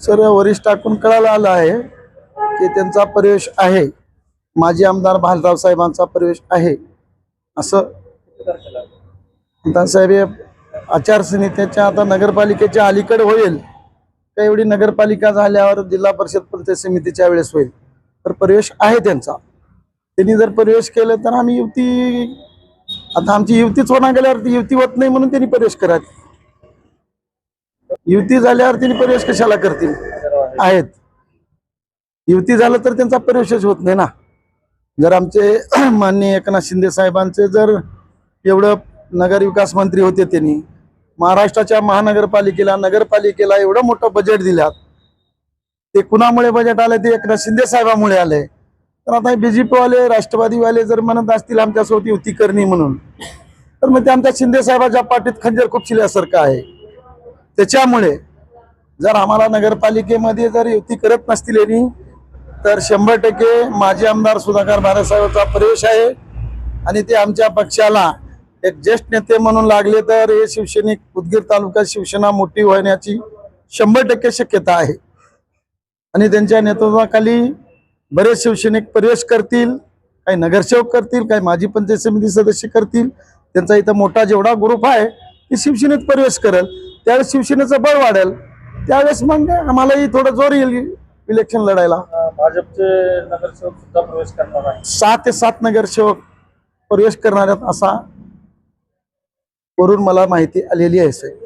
Sir वरिष्ठाकडून कळायला आलं आहे की त्यांचा प्रवेश आहे. माजी आमदार भालराव साहेबांचा प्रवेश आहे. असं साहेब हे आचारसंहितेच्या आता नगरपालिकेच्या अलीकडे होईल. का एवढी नगरपालिका झाल्यावर जिल्हा परिषद पंचायत समितीच्या वेळेस होईल? तर प्रवेश आहे त्यांचा. त्यांनी जर प्रवेश केलं तर आम्ही युती आता आमची युतीच होणार गेल्यावर ती युती होत नाही म्हणून त्यांनी प्रवेश करायत युती झाल्यावर त्यांनी प्रवेश कशाला करतील? आहेत. युती झालं तर त्यांचा प्रवेशच होत नाही ना. जर आमचे माननीय एकनाथ शिंदे साहेबांचे जर एवढं नगर विकास मंत्री होते त्यांनी महाराष्ट्राच्या महानगरपालिकेला नगरपालिकेला एवढं मोठं बजेट दिल्यात ते कुणामुळे बजेट आलं ते एकनाथ शिंदे साहेबामुळे आलंय. तर आता बीजेपी वाले राष्ट्रवादीवाले जर म्हणत असतील आमच्यासोबत युती करणी म्हणून तर मग ते आमच्या शिंदे साहेबाच्या पाठीत खंजर खुपशिल्यासारखं आहे. त्याच्यामुळे जर आम्हाला नगरपालिकेमध्ये जर युती करत नसतील यांनी तर शंभर टक्के माजी आमदार सुधाकर बाळासाहेबांचा प्रवेश आहे. आणि ते आमच्या पक्षाला एक ज्येष्ठ नेते म्हणून लागले तर हे शिवसैनिक उदगीर तालुक्यात शिवसेना मोठी होण्याची शंभर टक्के शक्यता आहे. आणि त्यांच्या नेतृत्वाखाली बरेच शिवसैनिक प्रवेश करतील काही नगरसेवक करतील काही माजी पंचायत समिती सदस्य करतील. त्यांचा इथं मोठा जेवढा ग्रुप आहे ते शिवसेनेत प्रवेश करेल. त्यावेळेस शिवसेनेचं बळ वाढेल. त्यावेळेस मग आम्हालाही थोडं जोर येईल इलेक्शन लढायला. भाजपचे नगरसेवक सुद्धा प्रवेश करणार आहे सहा ते सात नगरसेवक प्रवेश करणार आहेत असा वरून मला माहिती आलेली आहे साहेब.